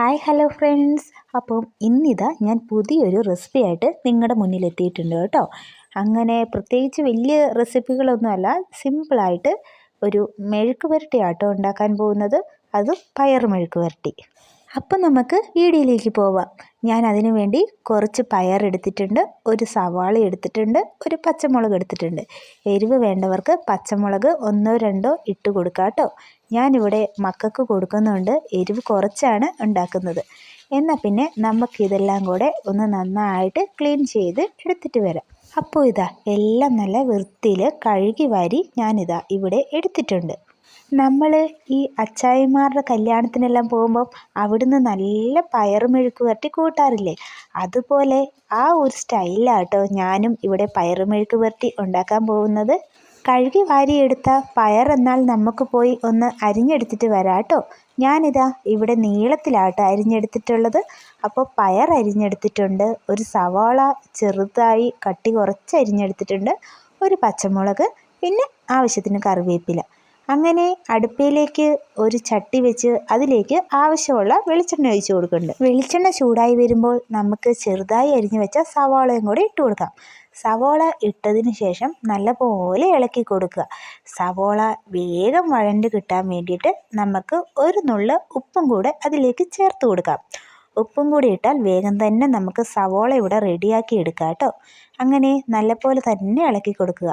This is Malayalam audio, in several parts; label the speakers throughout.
Speaker 1: Hi hello friends. അപ്പം ഇന്നിതാ ഞാൻ പുതിയൊരു റെസിപ്പി ആയിട്ട് നിങ്ങളുടെ മുന്നിൽ എത്തിയിട്ടുണ്ട് കേട്ടോ. അങ്ങനെ പ്രത്യേകിച്ച് വലിയ റെസിപ്പികളൊന്നുമല്ല സിമ്പിളായിട്ട് ഒരു മെഴുക്ക് പുരട്ടിയാട്ടോ ഉണ്ടാക്കാൻ പോകുന്നത്. അതും പയർ മെഴുക്ക് പുരട്ടി. അപ്പം നമുക്ക് വീഡിയോയിലേക്ക് പോവാം. ഞാൻ അതിനു വേണ്ടി കുറച്ച് പയർ എടുത്തിട്ടുണ്ട് ഒരു സവാള എടുത്തിട്ടുണ്ട് ഒരു പച്ചമുളക് എടുത്തിട്ടുണ്ട്. എരിവ് വേണ്ടവർക്ക് പച്ചമുളക് ഒന്നോ രണ്ടോ ഇട്ട് കൊടുക്കാം കേട്ടോ. ഞാനിവിടെ മക്കൾക്ക് കൊടുക്കുന്നുണ്ട് എരിവ് കുറച്ചാണ് ഉണ്ടാക്കുന്നത്. എന്നാൽ പിന്നെ നമുക്കിതെല്ലാം കൂടെ ഒന്ന് നന്നായിട്ട് ക്ലീൻ ചെയ്ത് എടുത്തിട്ട് വരാം. അപ്പോൾ ഇതാ എല്ലാം നല്ല വൃത്തിയിൽ കഴുകി വാരി ഞാനിതാ ഇവിടെ എടുത്തിട്ടുണ്ട്. നമ്മൾ ഈ അച്ചായിമാരുടെ കല്യാണത്തിനെല്ലാം പോകുമ്പം അവിടുന്ന് നല്ല പയറുമെഴുക്ക് പുരട്ടി കൂട്ടാറില്ലേ? അതുപോലെ ആ ഒരു സ്റ്റൈലാട്ടോ ഞാനും ഇവിടെ പയറുമെഴുക്ക് പുരട്ടി ഉണ്ടാക്കാൻ പോകുന്നത്. കഴുകി വാരിയെടുത്ത പയർ എന്നാൽ നമുക്ക് പോയി ഒന്ന് അരിഞ്ഞെടുത്തിട്ട് വരാം കേട്ടോ ഞാനിതാ ഇവിടെ നീളത്തിലാട്ടോ അരിഞ്ഞെടുത്തിട്ടുള്ളത്. അപ്പോൾ പയർ അരിഞ്ഞെടുത്തിട്ടുണ്ട് ഒരു സവാള ചെറുതായി കട്ടി കുറച്ച് അരിഞ്ഞെടുത്തിട്ടുണ്ട് ഒരു പച്ചമുളക് പിന്നെ ആവശ്യത്തിന് കറിവേപ്പില. അങ്ങനെ അടുപ്പയിലേക്ക് ഒരു ചട്ടി വെച്ച് അതിലേക്ക് ആവശ്യമുള്ള വെളിച്ചെണ്ണ ഒഴിച്ച് കൊടുക്കുന്നുണ്ട്. വെളിച്ചെണ്ണ ചൂടായി വരുമ്പോൾ നമുക്ക് ചെറുതായി അരിഞ്ഞു വെച്ച സവാളയും കൂടി ഇട്ട് കൊടുക്കാം. സവോള ഇട്ടതിന് ശേഷം നല്ലപോലെ ഇളക്കി കൊടുക്കുക. സവോള വേഗം വഴണ്ട് കിട്ടാൻ വേണ്ടിയിട്ട് നമുക്ക് ഒരു നുള്ള് ഉപ്പും കൂടെ അതിലേക്ക് ചേർത്ത് കൊടുക്കാം. ഉപ്പും കൂടി ഇട്ടാൽ വേഗം തന്നെ നമുക്ക് സവോള ഇവിടെ റെഡിയാക്കി എടുക്കാം കേട്ടോ. അങ്ങനെ നല്ലപോലെ തന്നെ ഇളക്കി കൊടുക്കുക.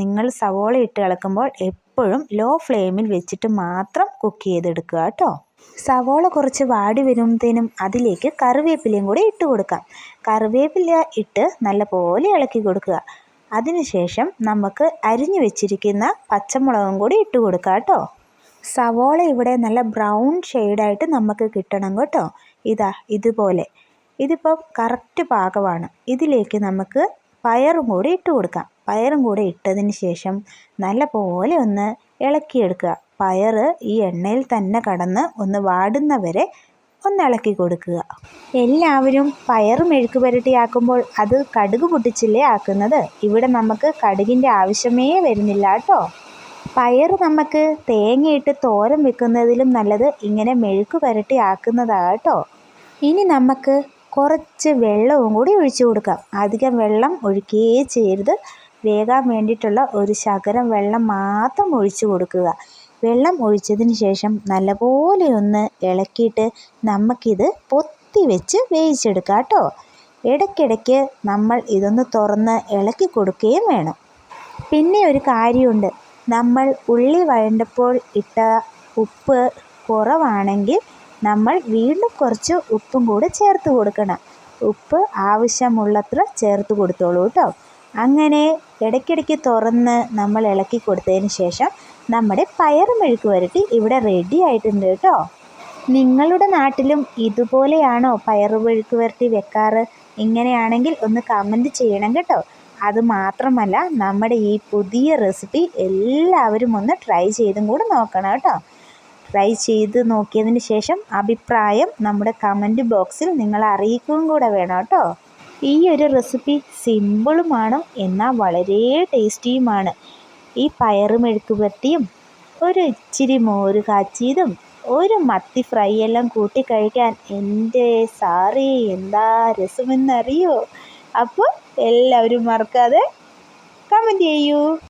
Speaker 1: നിങ്ങൾ സവോള ഇട്ട് ഇളക്കുമ്പോൾ എപ്പോഴും ലോ ഫ്ലെയിമിൽ വെച്ചിട്ട് മാത്രം കുക്ക് ചെയ്തെടുക്കുക കേട്ടോ. സവോള കുറച്ച് വാടി വരുമ്പോഴത്തേനും അതിലേക്ക് കറിവേപ്പിലയും കൂടി ഇട്ട് കൊടുക്കാം. കറിവേപ്പില ഇട്ട് നല്ലപോലെ ഇളക്കി കൊടുക്കുക. അതിനുശേഷം നമുക്ക് അരിഞ്ഞു വെച്ചിരിക്കുന്ന പച്ചമുളകും കൂടി ഇട്ട് കൊടുക്കാം കേട്ടോ. സവോള ഇവിടെ നല്ല ബ്രൗൺ ഷെയ്ഡായിട്ട് നമുക്ക് കിട്ടണം കേട്ടോ. ഇതാ ഇതുപോലെ. ഇതിപ്പം കറക്റ്റ് പാകമാണ്. ഇതിലേക്ക് നമുക്ക് പയറും കൂടി ഇട്ട് കൊടുക്കാം. പയറും കൂടി ഇട്ടതിന് ശേഷം നല്ല പോലെ ഒന്ന് ഇളക്കിയെടുക്കുക. പയർ ഈ എണ്ണയിൽ തന്നെ കടന്ന് ഒന്ന് വാടുന്നവരെ ഒന്ന് ഇളക്കി കൊടുക്കുക. എല്ലാവരും പയർ മെഴുക്ക് പുരട്ടിയാക്കുമ്പോൾ അത് കടുക് പൊട്ടിച്ചില്ലേ ആക്കുന്നത്? ഇവിടെ നമുക്ക് കടുകിന്റെ ആവശ്യമേ വരുന്നില്ല കേട്ടോ. പയർ നമുക്ക് തേങ്ങയിട്ട് തോരൻ വെക്കുന്നതിലും നല്ലത് ഇങ്ങനെ മെഴുക്ക് പുരട്ടി ആക്കുന്നതാണ് കേട്ടോ. ഇനി നമുക്ക് കുറച്ച് വെള്ളവും കൂടി ഒഴിച്ചു കൊടുക്കാം. അധികം വെള്ളം ഒഴിക്കുകയേ ചെയ്യരുത്. വേകാൻ വേണ്ടിയിട്ടുള്ള ഒരു ശകലം വെള്ളം മാത്രം ഒഴിച്ചു കൊടുക്കുക. വെള്ളം ഒഴിച്ചതിന് ശേഷം നല്ലപോലെ ഒന്ന് ഇളക്കിയിട്ട് നമുക്കിത് പൊത്തി വെച്ച് വേവിച്ചെടുക്കാം കേട്ടോ. ഇടയ്ക്കിടയ്ക്ക് നമ്മൾ ഇതൊന്ന് തുറന്ന് ഇളക്കി കൊടുക്കുകയും വേണം. പിന്നെ ഒരു കാര്യമുണ്ട്. നമ്മൾ ഉള്ളി വഴണ്ടപ്പോൾ ഇട്ട ഉപ്പ് കുറവാണെങ്കിൽ നമ്മൾ വീണ്ടും കുറച്ച് ഉപ്പും കൂടി ചേർത്ത് കൊടുക്കണം. ഉപ്പ് ആവശ്യമുള്ളത്ര ചേർത്ത് കൊടുത്തോളൂ കേട്ടോ. അങ്ങനെ ഇടയ്ക്കിടയ്ക്ക് തുറന്ന് നമ്മൾ ഇളക്കി കൊടുത്തതിന് ശേഷം നമ്മുടെ പയർ മെഴുക്ക് വരട്ടി ഇവിടെ റെഡി ആയിട്ടുണ്ട് കേട്ടോ. നിങ്ങളുടെ നാട്ടിലും ഇതുപോലെയാണോ പയർ മെഴുക്ക് വരട്ടി വെക്കാറ്? ഇങ്ങനെയാണെങ്കിൽ ഒന്ന് കമന്റ് ചെയ്യണം കേട്ടോ. അത് മാത്രമല്ല നമ്മുടെ ഈ പുതിയ റെസിപ്പി എല്ലാവരും ഒന്ന് ട്രൈ ചെയ്തും കൂടെ നോക്കണം കേട്ടോ. ട്രൈ ചെയ്ത് നോക്കിയതിന് ശേഷം അഭിപ്രായം നമ്മുടെ കമന്റ് ബോക്സിൽ നിങ്ങൾ അറിയിക്കുകയും കൂടെ വേണം കേട്ടോ. ഈ ഒരു റെസിപ്പി സിമ്പിളുമാണ് എന്നാൽ വളരെ ടേസ്റ്റിയുമാണ് ഈ പയറ് മെഴുക്ക് പറ്റിയും ഒരു ഇച്ചിരി മോര് കാച്ചിയതും ഒരു മത്തി ഫ്രൈ എല്ലാം കൂട്ടി കഴിക്കാൻ എന്റെ സാറി എന്താ രസമെന്നറിയോ? അപ്പോൾ എല്ലാവരും മറക്കാതെ കമന്റ് ചെയ്യൂ.